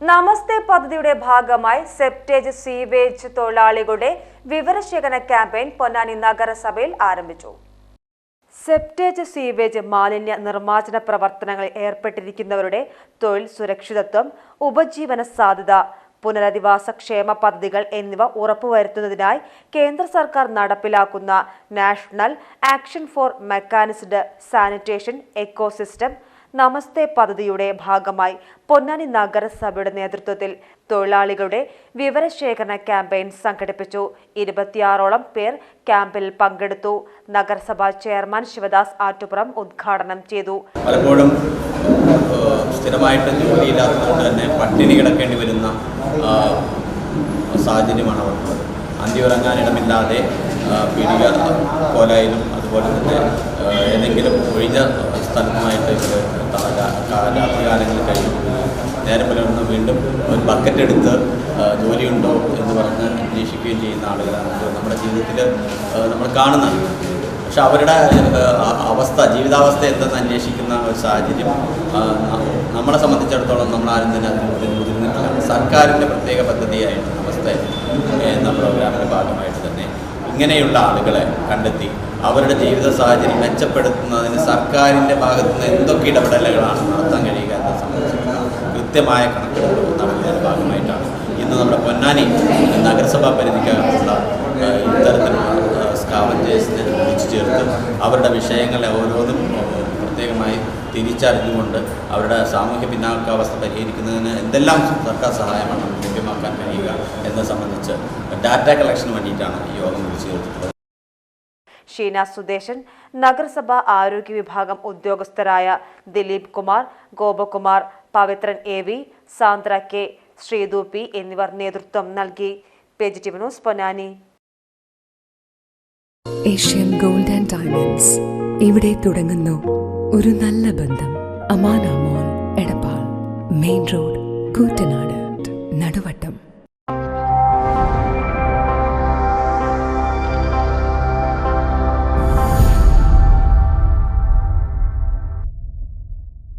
നമസ്തേ പദ്ധതിയുടെ ഭാഗമായി septage sewage തൊഴിലാളികളുടെ വിവരശേഖരണ ക്യാമ്പയിൻ പൊന്നാനി നഗരസഭയിൽ ആരംഭിച്ചു. സെപ്റ്റേജ് സീവേജ് മാലിന്യ നിർമ്മാർജന പ്രവർത്തനങ്ങളിൽ ഏർപ്പെട്ടിരിക്കുന്നവരുടെ തൊഴിൽ സുരക്ഷിതത്വം ഉപജീവന സാധ്യത പുനരധിവാസ ക്ഷേമ പദ്ധതികൾ എന്നിവ ഉറപ്പുവരുത്തുന്നതിനായി കേന്ദ്ര സർക്കാർ നടപ്പിലാക്കുന്ന national action for mechanised sanitation ecosystem Namaste പദ്ധതിയുടെ ഭാഗമായി പൊന്നാനി നഗരസഭയുടെ നേതൃത്വത്തിൽ തൊഴിലാളികളുടെ വിവരശേഖരണ ക്യാമ്പയിൻ സംഘടിപ്പിച്ചു. ഇരുപത്തിയാറോളം പേർ ക്യാമ്പിൽ പങ്കെടുത്തു. നഗരസഭാ ചെയർമാൻ ശിവദാസ് ആറ്റുപുറം ഉദ്ഘാടനം ചെയ്തു. പലപ്പോഴും സ്ഥിരമായിട്ട് ജോലിയില്ലാത്തതുകൊണ്ട് തന്നെ പട്ടിണി കിടക്കേണ്ടി വരുന്ന സാഹചര്യമാണ് അവർക്കുള്ളത് അന്തി ഉറങ്ങാനിടമില്ലാതെ ആ, പീഡിക കോലായിലും അതുപോലെ തന്നെ ഏതെങ്കിലും ഒഴിഞ്ഞ പുലർന്ന് വീണ്ടും ഒരു ബക്കറ്റ് എടുത്ത് ജോലിയുണ്ടോ എന്ന് പറഞ്ഞ് അന്വേഷിക്കുകയും ചെയ്യുന്ന ആളുകളാണ്. നമ്മുടെ ജീവിതത്തിൽ നമ്മൾ കാണുന്നത് പക്ഷെ അവരുടെ അവസ്ഥ ജീവിതാവസ്ഥ എന്തെന്ന് അന്വേഷിക്കുന്ന ഒരു സാഹചര്യം നമ്മളെ സംബന്ധിച്ചിടത്തോളം നമ്മൾ ആരും തന്നെ മുതിർന്നിട്ടില്ല. സർക്കാരിന്റെ പ്രത്യേക പദ്ധതിയായിട്ട് അവസ്ഥ എന്ന പ്രോഗ്രാമിന്റെ ഭാഗമായിട്ട് തന്നെ ഇങ്ങനെയുള്ള ആളുകളെ കണ്ടെത്തി അവരുടെ ജീവിത സാഹചര്യം മെച്ചപ്പെടുത്തുന്നതിന് സർക്കാരിന്റെ ഭാഗത്തുനിന്ന് എന്തൊക്കെ ഇടപെടലുകളാണ് നടത്താൻ കൃത്യമായ കണക്കെടുപ്പ് നടത്തിയതിന്റെ ഭാഗമായിട്ടാണ് ഇന്ന് നമ്മുടെ പൊന്നാനി നഗരസഭാ പരിധിക്കകത്തുള്ള ഇത്തരത്തിലുള്ള സ്കാവഞ്ചേഴ്സിനെ വിളിച്ചു ചേർത്ത് അവരുടെ വിഷയങ്ങളെ ഓരോന്നും പ്രത്യേകമായി തിരിച്ചറിഞ്ഞുകൊണ്ട് അവരുടെ സാമൂഹ്യ പിന്നാക്കാവസ്ഥ പരിഹരിക്കുന്നതിന് എന്തെല്ലാം സർക്കാർ സഹായമാണ് ലഭ്യമാക്കാൻ കഴിയുക എന്നത് സംബന്ധിച്ച് ഡാറ്റ കളക്ഷന് വേണ്ടിയിട്ടാണ് ഈ യോഗം വിളിച്ചു ചേർത്തിട്ടുള്ളത്. ഷീന സുദേശൻ നഗരസഭ ആരോഗ്യ വിഭാഗം ഉദ്യോഗസ്ഥരായ Dileep Kumar Gopakumar Pavithran A V Sandra K Sreethu P എന്നിവർ നേതൃത്വം നൽകി. Page T V news Ponnani. Asian gold and diamonds. ഇവിടെ തുടങ്ങുന്നു ഒരു നല്ല ബന്ധം. Amanamol Edappal. Main road Koottanad.